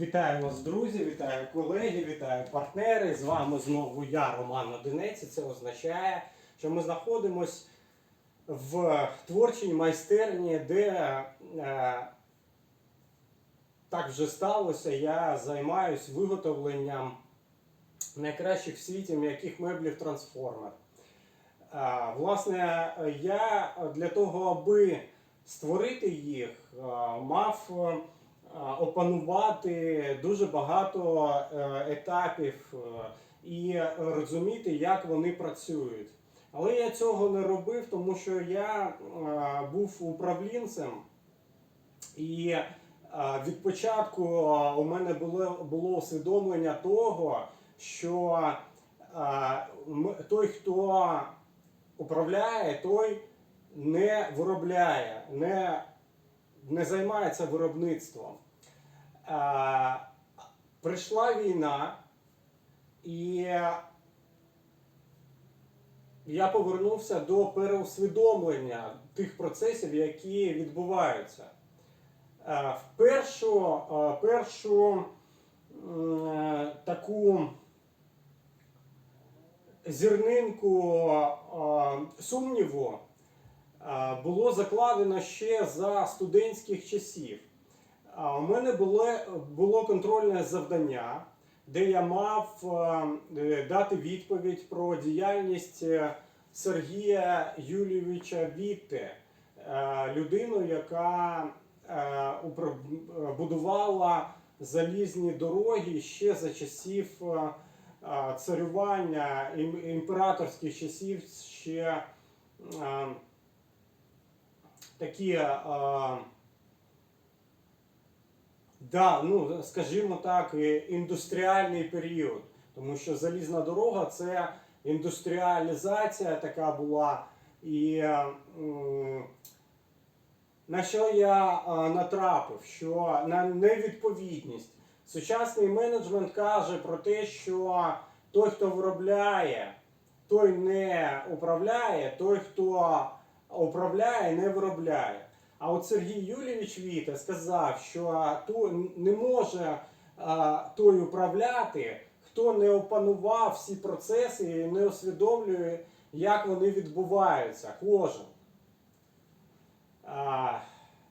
Вітаю вас, друзі, вітаю колеги, вітаю партнери. З вами знову я, Роман Одинець. Це означає, що ми знаходимося в творчій майстерні, де е, так вже сталося. Я займаюсь виготовленням найкращих в світі м'яких меблів трансформер. Е, Власне, я для того, аби створити їх, е, мав е, опанувати дуже багато е, етапів е, і розуміти, як вони працюють. Але я цього не робив, тому що я е, був управлінцем, і е, від початку е, у мене було, було усвідомлення того, що е, той, хто управляє, той не виробляє, не, не займається виробництвом. Прийшла війна, і я повернувся до переусвідомлення тих процесів, які відбуваються. Е, першу, е, першу е, таку зірнинку е, сумніву було закладено ще за студентських часів. А У мене було, було контрольне завдання, де я мав е, дати відповідь про діяльність е, Сергія Юлійовича Вітте, е, людину, яка е, е, будувала залізні дороги ще за часів е, е, царювання імператорських часів ще е, такі. Да, ну скажімо так, е, індустріальний період. Тому що залізна дорога це індустріалізація така була. І е, на що я е, натрапив? Що на невідповідність. Сучасний менеджмент каже про те, що той, хто виробляє, той не управляє, той, хто управляє, не виробляє. А от Сергій Юлійович Віта сказав, що то не може той управляти, хто не опанував всі процеси і не усвідомлює, як вони відбуваються. Кожен. А,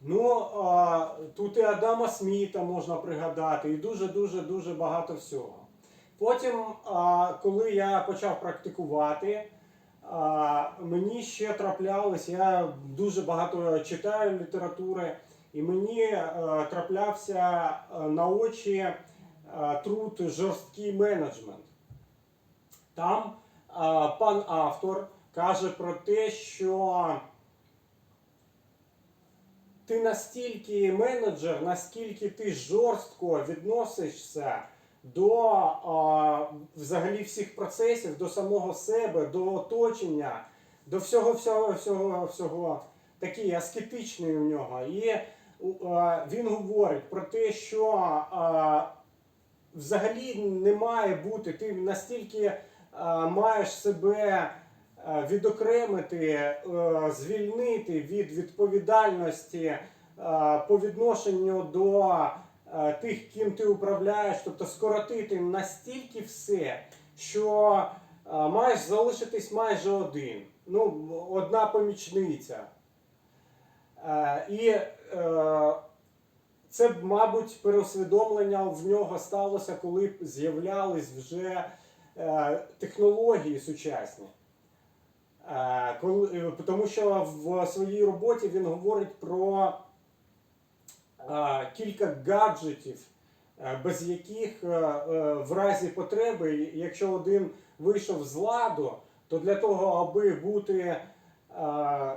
ну, а, тут і Адама Сміта можна пригадати, і дуже-дуже дуже багато всього. Потім, а, коли я почав практикувати, мені ще траплялось, я дуже багато читаю літератури, і мені е, траплявся е, на очі е, труд жорсткий менеджмент. Там пан автор каже про те, що ти настільки менеджер, наскільки ти жорстко відносишся до а, взагалі всіх процесів, до самого себе, до оточення, до всього, всього, всього, всього такий аскетичний у нього. І а, він говорить про те, що а, взагалі не має бути, ти настільки а, маєш себе відокремити, е, звільнити від відповідальності по відношенню до тих, ким ти управляєш, тобто скоротити настільки все, що е, маєш залишитись майже один. Ну, одна помічниця. Е, І е, це, мабуть, переусвідомлення в нього сталося, коли з'являлись вже е, технології сучасні. Е, е, Тому що в своїй роботі він говорить про е, кілька гаджетів, без яких в разі потреби, якщо один вийшов з ладу, то для того, аби бути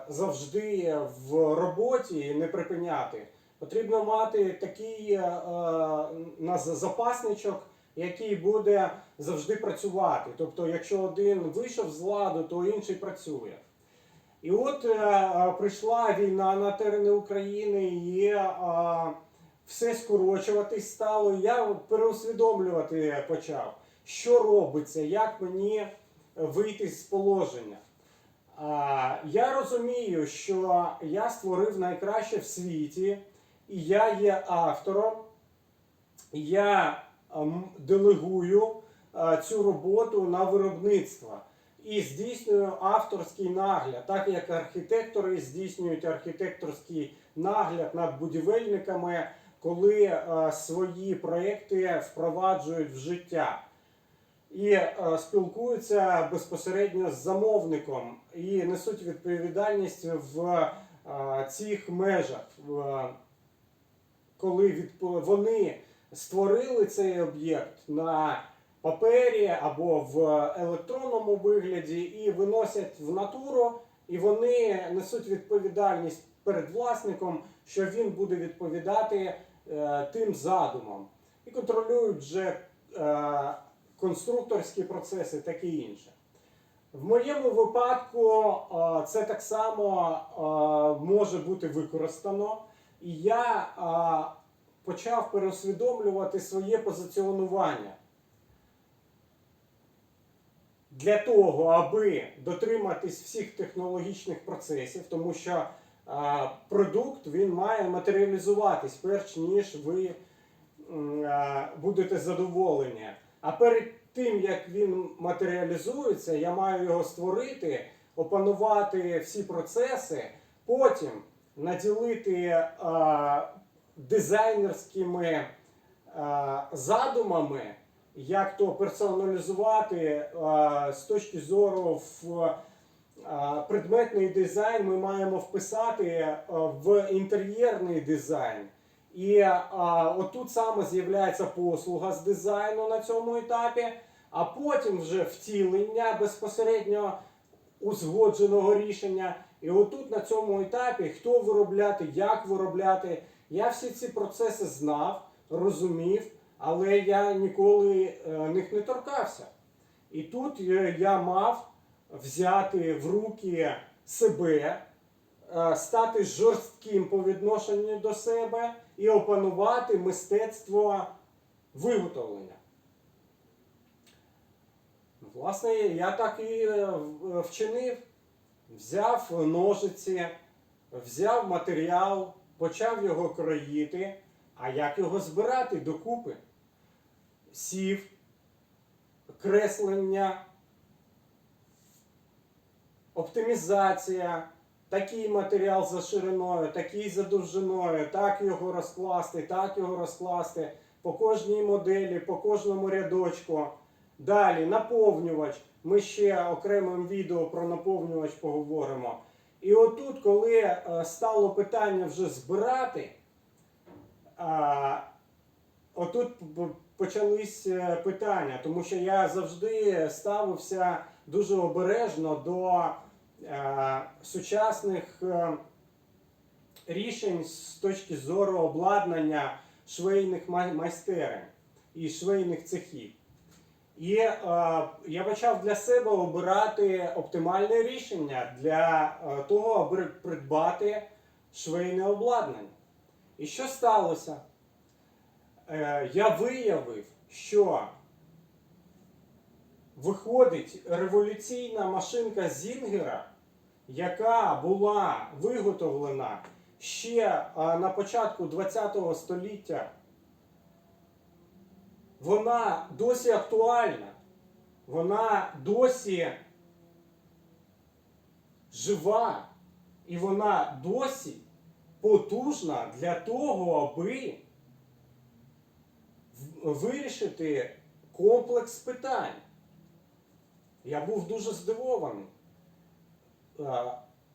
завжди в роботі і не припиняти, потрібно мати такий на запасничок, який буде завжди працювати. Тобто, якщо один вийшов з ладу, то інший працює. І от е, прийшла війна на терени України, і е, все скорочуватись стало. Я переусвідомлювати почав, що робиться, як мені вийти з положення. Я розумію, що я створив найкраще в світі, і я є автором я делегую е, цю роботу на виробництво і здійснюю авторський нагляд, так як архітектори здійснюють архітекторський нагляд над будівельниками, коли е, свої проекти впроваджують в життя. І е, спілкуються безпосередньо з замовником і несуть відповідальність в е, цих межах. В- коли відп- вони створили цей об'єкт на папері або в електронному вигляді і виносять в натуру, і вони несуть відповідальність перед власником, що він буде відповідати е, тим задумам. І контролюють вже е, конструкторські процеси, таке інше. В моєму випадку е, це так само може бути використано. І я почав переусвідомлювати своє позиціонування. Для того, аби дотриматись всіх технологічних процесів, тому що а, продукт він має матеріалізуватись, перш ніж ви а, будете задоволені. А перед тим, як він матеріалізується, я маю його створити, опанувати всі процеси, потім наділити а, дизайнерськими а, задумами, як то персоналізувати з точки зору в предметний дизайн ми маємо вписати в інтер'єрний дизайн. І отут саме з'являється послуга з дизайну на цьому етапі, а потім вже втілення безпосередньо узгодженого рішення. І отут на цьому етапі хто виробляти, як виробляти. Я всі ці процеси знав, розумів, але я ніколи е, них не торкався. І тут е, я мав взяти в руки себе, е, стати жорстким по відношенню до себе і опанувати мистецтво виготовлення. Власне, я так і вчинив. Взяв ножиці, взяв матеріал, почав його кроїти. А як його збирати докупи? Сів, креслення, оптимізація, такий матеріал за шириною, такий за довжиною, так його розкласти, так його розкласти по кожній моделі, по кожному рядочку. Далі наповнювач. Ми ще окремим відео про наповнювач поговоримо. І отут, коли е, стало питання вже збирати, отут почались е, питання, тому що я завжди ставився дуже обережно до е, сучасних е, рішень з точки зору обладнання швейних май- майстерень і швейних цехів. І е, я почав для себе обирати оптимальне рішення для е, того, аби придбати швейне обладнання. І що сталося? Е, я виявив, що виходить революційна машинка Зінгера, яка була виготовлена ще е, на початку ХХ століття. Вона досі актуальна, вона досі жива, і вона досі потужна для того, аби вирішити комплекс питань. Я був дуже здивований.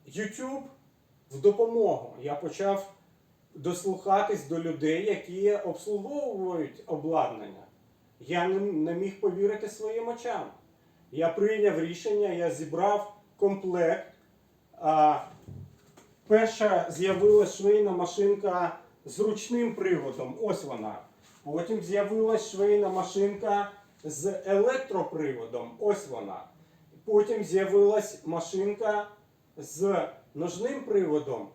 YouTube в допомогу. Я почав дослухатись до людей, які обслуговують обладнання. Я не міг повірити своїм очам. Я прийняв рішення, я зібрав комплект. Перша з'явилася швейна машинка з ручним приводом. Ось вона. Потім з'явилась швейна машинка з електроприводом. Ось вона. Потім з'явилась машинка з ножним приводом.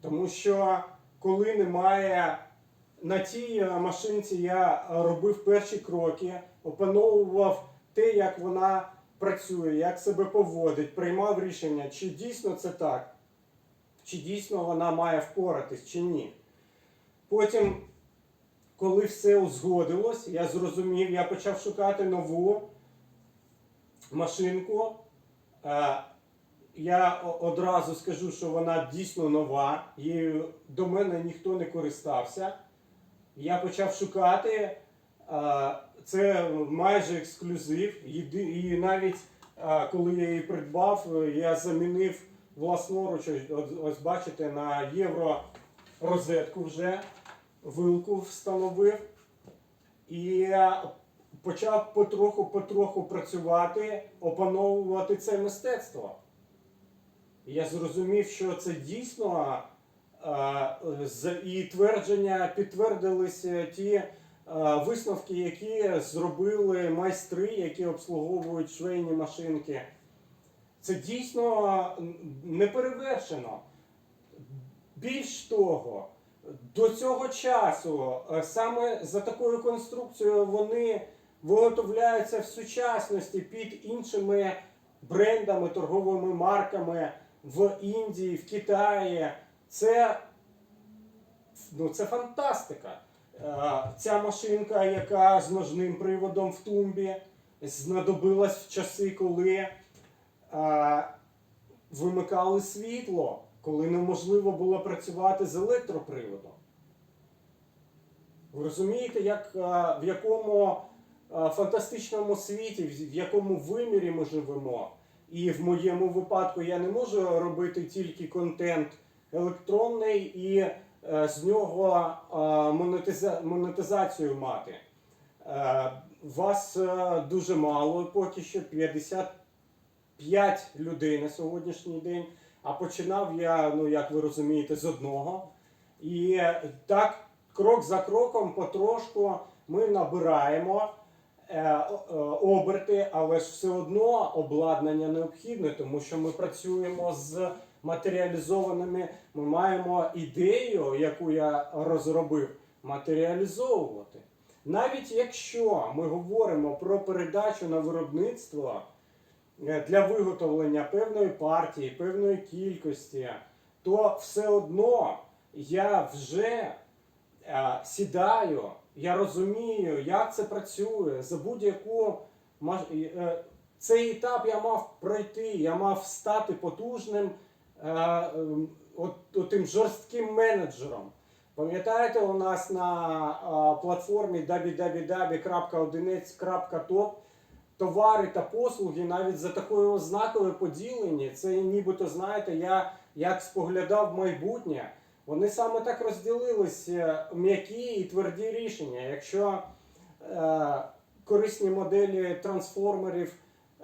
Тому що коли немає на тій е, машинці, я робив перші кроки, опановував те, як вона працює, як себе поводить, приймав рішення, чи дійсно це так, чи дійсно вона має впоратись, чи ні. Потім коли все узгодилось, я зрозумів, я почав шукати нову машинку. Е, Я одразу скажу, що вона дійсно нова, і до мене ніхто не користався. Я почав шукати. е, Це майже ексклюзив. І навіть е, коли я її придбав, я замінив власноруч, ось бачите, на євро розетку вже вилку встановив. І почав потроху-потроху працювати, опановувати це мистецтво. Я зрозумів, що це дійсно е, і твердження підтвердилися ті е, висновки, які зробили майстри, які обслуговують швейні машинки. Це дійсно м, неперевершено. Більш того, до цього часу е, саме за такою конструкцією вони виготовляються в сучасності під іншими брендами, торговими марками в Індії, в Китаї. Це, ну, це фантастика. Е, Ця машинка, яка з ножним приводом в тумбі, знадобилась в часи, коли е, вимикали світло, коли неможливо було працювати з електроприводом. Ви розумієте, як, е, в якому е, фантастичному світі, в якому вимірі ми живемо. І в моєму випадку я не можу робити тільки контент електронний і е, з нього монетиза- монетизацію мати. Вас дуже мало, поки що 55 людей на сьогоднішній день. А починав я, ну як ви розумієте, з одного. І так, крок за кроком, потрошку ми набираємо е, е, оберти, але ж все одно обладнання необхідне, тому що ми працюємо з матеріалізованими. Ми маємо ідею, яку я розробив, матеріалізовувати. Навіть якщо ми говоримо про передачу на виробництво для виготовлення певної партії, певної кількості, то все одно я вже е, сідаю, я розумію, як це працює за будь-яку е, цей етап я мав пройти, я мав стати потужним е, ем, от, отим жорстким менеджером. Пам'ятаєте, у нас на е, платформі www.одинець.top товари та послуги навіть за такою ознакою поділені. Це нібито, знаєте, я як споглядав майбутнє. Вони саме так розділилися м'які і тверді рішення. Якщо е, корисні моделі трансформерів,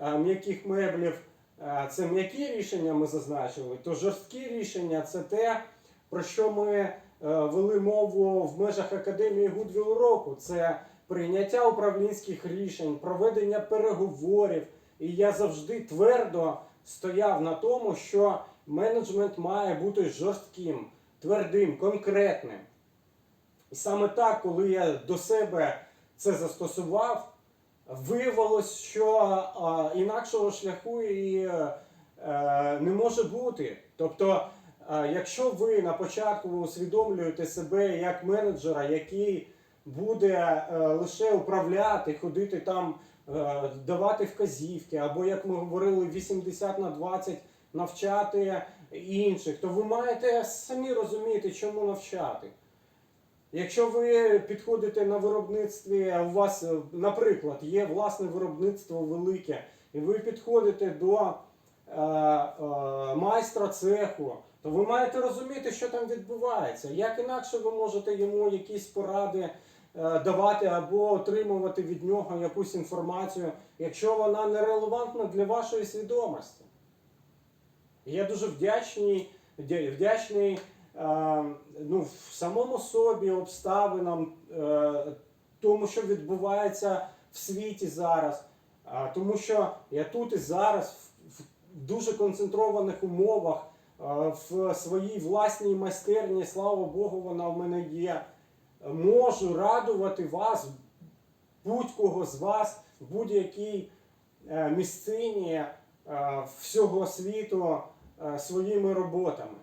е, м'яких меблів е, це м'які рішення ми зазначили, то жорсткі рішення це те, про що ми е, вели мову в межах Академії Гудвіл року. Це прийняття управлінських рішень, проведення переговорів. І я завжди твердо стояв на тому, що менеджмент має бути жорстким, твердим, конкретним. І саме так, коли я до себе це застосував, виявилось, що а, інакшого шляху і е, е, не може бути. Тобто, е, якщо ви на початку усвідомлюєте себе як менеджера, який буде е, лише управляти, ходити там, е, давати вказівки, або як ми говорили, 80 на 20 навчати інших, то ви маєте самі розуміти, чому навчати. Якщо ви підходите на виробництві, у вас, е, наприклад, є власне виробництво велике, і ви підходите до е, е, майстра цеху, то ви маєте розуміти, що там відбувається. Як інакше ви можете йому якісь поради давати або отримувати від нього якусь інформацію, якщо вона не релевантна для вашої свідомості. Я дуже вдячний, вдячний е, ну, самому собі обставинам, е, тому, що відбувається в світі зараз. Тому що я тут і зараз в, дуже концентрованих умовах, е, в своїй власній майстерні, слава Богу, вона в мене є. Можу радувати вас, будь-кого з вас, в будь-якій е, місцині е, всього світу е, своїми роботами.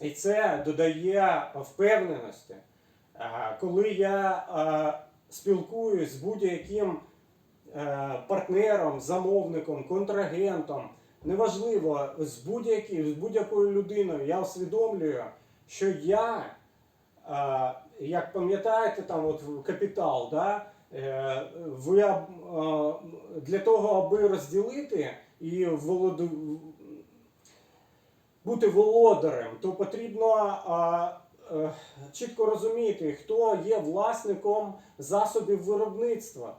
І це додає впевненості. Коли я спілкуюсь з будь-яким партнером, замовником, контрагентом, неважливо, з, будь-якою людиною, я усвідомлюю, що я, як пам'ятаєте, там от капітал, да, е, ви е, для того, аби розділити і володу, бути володарем, то потрібно е, чітко розуміти, хто є власником засобів виробництва.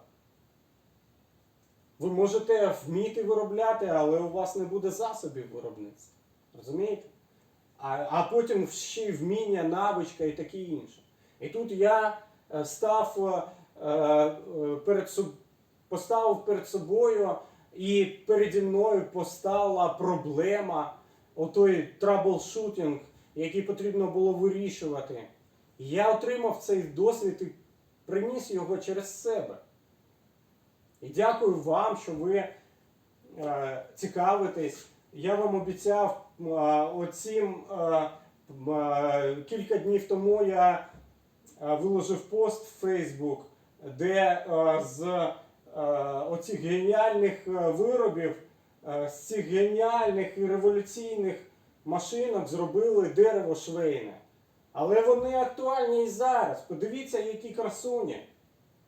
Ви можете вміти виробляти, але у вас не буде засобів виробництва. Розумієте? А, а потім ще вміння, навичка і таке інше. І тут я е, став е, е, перед поставив перед собою і переді мною постала проблема, отой траблшутінг, який потрібно було вирішувати. Я отримав цей досвід і приніс його через себе. І дякую вам, що ви е, цікавитесь. Я вам обіцяв е, оцім е, е, кілька днів тому я виложив пост в Facebook, де е, з е, оцих геніальних е, виробів, е, з цих геніальних і революційних машинок зробили дерево швейне. Але вони актуальні і зараз. Подивіться, які красуні.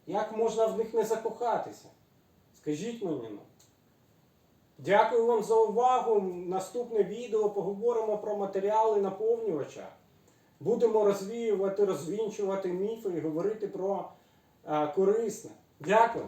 Як можна в них не закохатися? Скажіть мені. ну. Дякую вам за увагу. Наступне відео поговоримо про матеріали наповнювача. Будемо розвіювати, розвінчувати міфи і говорити про е, корисне. Дякую.